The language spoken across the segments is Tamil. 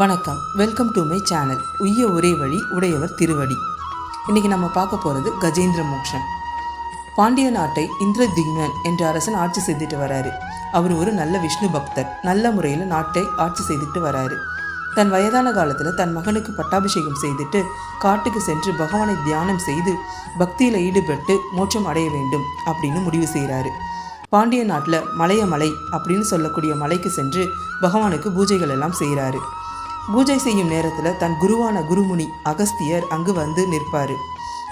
வணக்கம். வெல்கம் டு மை சேனல் உய்ய ஒரே வழி உடையவர் திருவடி. இன்றைக்கி நம்ம பார்க்க போகிறது கஜேந்திர மோக்ஷன் பாண்டிய நாட்டை இந்திரதிக்னன் என்ற அரசன் ஆட்சி செய்துட்டு வராரு. அவர் ஒரு நல்ல விஷ்ணு பக்தர். நல்ல முறையில் நாட்டை ஆட்சி செய்துட்டு வராரு. தன் வயதான காலத்தில் தன் மகனுக்கு பட்டாபிஷேகம் செய்துட்டு காட்டுக்கு சென்று பகவானை தியானம் செய்து பக்தியில் ஈடுபட்டு மோட்சம் அடைய வேண்டும் அப்படின்னு முடிவு செய்கிறாரு பாண்டிய நாட்டில் மலைய மலை அப்படின்னு சொல்லக்கூடிய மலைக்கு சென்று பகவானுக்கு பூஜைகள் எல்லாம் செய்கிறாரு பூஜை செய்யும் நேரத்தில் தன் குருவான குருமுனி அகஸ்தியர் அங்கு வந்து நிற்பார்.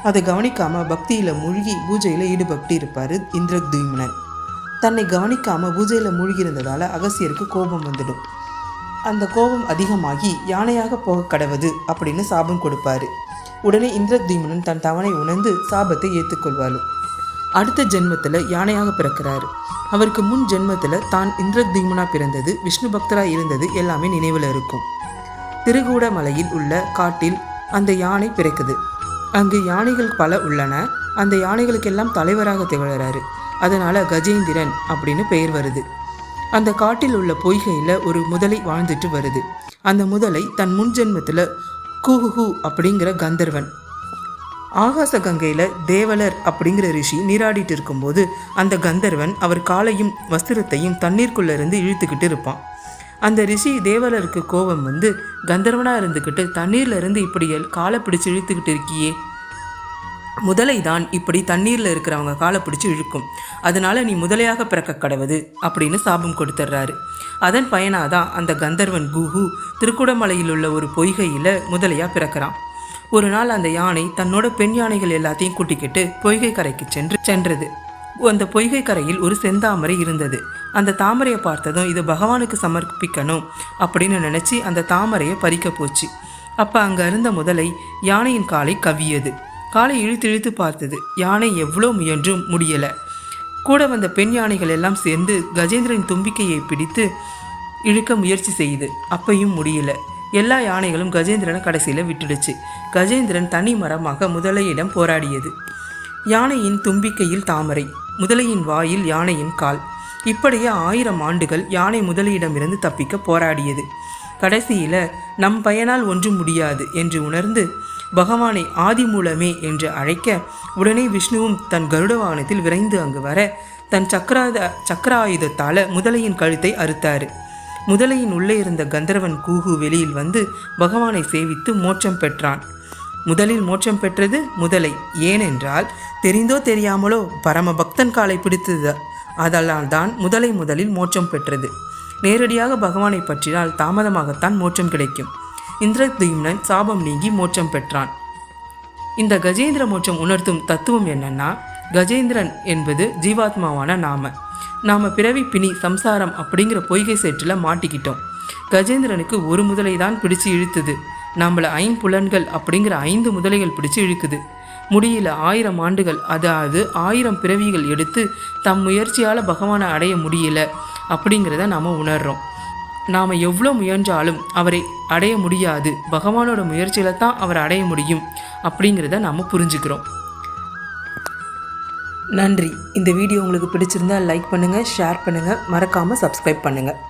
அதை கவனிக்காமல் பக்தியில் மூழ்கி பூஜையில் ஈடுபட்டு இருப்பார் இந்திரத்யும்னன். தன்னை கவனிக்காமல் பூஜையில் மூழ்கி இருந்ததால் அகஸ்தியருக்கு கோபம் வந்துடும். அந்த கோபம் அதிகமாகி யானையாக போக கடவுது அப்படின்னு சாபம் கொடுப்பாரு. உடனே இந்திரத்யும்னன் தன் தவணை உணர்ந்து சாபத்தை ஏற்றுக்கொள்வாள் அடுத்த ஜென்மத்தில் யானையாக பிறக்கிறாரு. அவருக்கு முன் ஜென்மத்தில் தான் இந்திரத்யும்னா பிறந்தது விஷ்ணு பக்தராக இருந்தது எல்லாமே நினைவில் இருக்கும். திருகூடமலையில் உள்ள காட்டில் அந்த யானை பிறக்குது. அங்கு யானைகள் பல உள்ளன. அந்த யானைகளுக்கெல்லாம் தலைவராக திகழறாரு. அதனால கஜேந்திரன் அப்படின்னு பெயர் வருது. அந்த காட்டில் உள்ள பொய்கையில் ஒரு முதலை வாழ்ந்துட்டு வருது. அந்த முதலை தன் முன் ஜென்மத்தில் அப்படிங்கிற கந்தர்வன். ஆகாச கங்கையில் தேவலர் அப்படிங்கிற ரிஷி நீராடிட்டு இருக்கும்போது அந்த கந்தர்வன் அவர் காலையும் வஸ்திரத்தையும் தண்ணீர்க்குள்ளேருந்து இழுத்துக்கிட்டு இருப்பான். அந்த ரிஷி தேவலருக்கு கோபம் வந்து கந்தர்வனாக இருந்துக்கிட்டு தண்ணீரில் இருந்து இப்படி காலை பிடிச்சு இழுத்துக்கிட்டு இருக்கியே. முதலை தான் இப்படி தண்ணீரில் இருக்கிறவங்க காலை பிடிச்சி இழுக்கும். அதனால நீ முதலையாக பிறக்க கடவுது அப்படின்னு சாபம் கொடுத்துட்றாரு அதன் பயனாக தான் அந்த கந்தர்வன் குஹு திருக்குடமலையில் உள்ள ஒரு பொய்கையில் முதலையாக பிறக்கிறான். ஒரு நாள் அந்த யானை தன்னோட பெண் யானைகள் எல்லாத்தையும் கூட்டிக்கிட்டு பொய்கை கரைக்கு சென்று சென்றது. அந்த பொய்கை கரையில் ஒரு செந்தாமரை இருந்தது. அந்த தாமரையை பார்த்ததும் இது பகவானுக்கு சமர்ப்பிக்கணும் அப்படின்னு நினச்சி அந்த தாமரையை பறிக்க போச்சு. அப்போ அங்கே இருந்த முதலை யானையின் காலை கவ்வியது. காலை இழுத்து இழுத்து பார்த்தது யானை எவ்வளோ முயன்றும் முடியலை. கூட வந்த பெண் யானைகள் எல்லாம் சேர்ந்து கஜேந்திரன் தும்பிக்கையை பிடித்து இழுக்க முயற்சி செய்யுது அப்பையும் முடியல. எல்லா யானைகளும் கஜேந்திரனை கடைசியில் விட்டுடுச்சு. கஜேந்திரன் தனி மரமாக முதலையிடம் போராடியது. யானையின் தும்பிக்கையில் தாமரை முதலையின் வாயில் யானையின் கால். இப்படியே ஆயிரம் ஆண்டுகள் யானை முதலையிடமிருந்து தப்பிக்க போராடியது. கடைசியில நம் பயனால் ஒன்றும் முடியாது என்று உணர்ந்து பகவானை ஆதி மூலமே என்று அழைக்க உடனே விஷ்ணுவும் தன் கருட வாகனத்தில் விரைந்து அங்கு வர தன் சக்கராத சக்கர ஆயுதத்தால் முதலையின் கழுத்தை அறுத்தார். முதலையின் உள்ளே இருந்த கந்தர்வன் கூகு வெளியில் வந்து பகவானை சேவித்து மோட்சம் பெற்றான். முதலில் மோட்சம் பெற்றது முதலை. ஏனென்றால் தெரிந்தோ தெரியாமலோ பரம பக்தன் காலை பிடித்தது அதனால் தான் முதலை முதலில் மோட்சம் பெற்றது. நேரடியாக பகவானை பற்றினால் தாமதமாகத்தான் மோட்சம் கிடைக்கும். இந்திரத்யும்னன் சாபம் நீங்கி மோட்சம் பெற்றான். இந்த கஜேந்திர மோட்சம் உணர்த்தும் தத்துவம் என்னன்னா கஜேந்திரன் என்பது ஜீவாத்மாவான நாம. நாம பிறவி பிணி சம்சாரம் அப்படிங்கிற பொய்கை சேற்றில் மாட்டிக்கிட்டோம். கஜேந்திரனுக்கு ஒரு முதலை தான் பிடிச்சு இழுத்துது. நம்மளை ஐம்புலன்கள் அப்படிங்கிற ஐந்து முதலைகள் பிடிச்சு இழுக்குது. முடியல ஆயிரம் ஆண்டுகள். அதாவது ஆயிரம் பிறவிகள் எடுத்து தம் முயற்சியால் பகவானை அடைய முடியல. அப்படிங்கிறத நாம் உணர்றோம். நாம் எவ்வளோ முயன்றாலும் அவரை அடைய முடியாது. பகவானோட முயற்சியில் தான் அவர் அடைய முடியும். அப்படிங்கிறத நாம் புரிஞ்சுக்கிறோம். நன்றி. இந்த வீடியோ உங்களுக்கு பிடிச்சிருந்தா லைக் பண்ணுங்கள் ஷேர் பண்ணுங்கள் மறக்காமல் சப்ஸ்கிரைப் பண்ணுங்கள்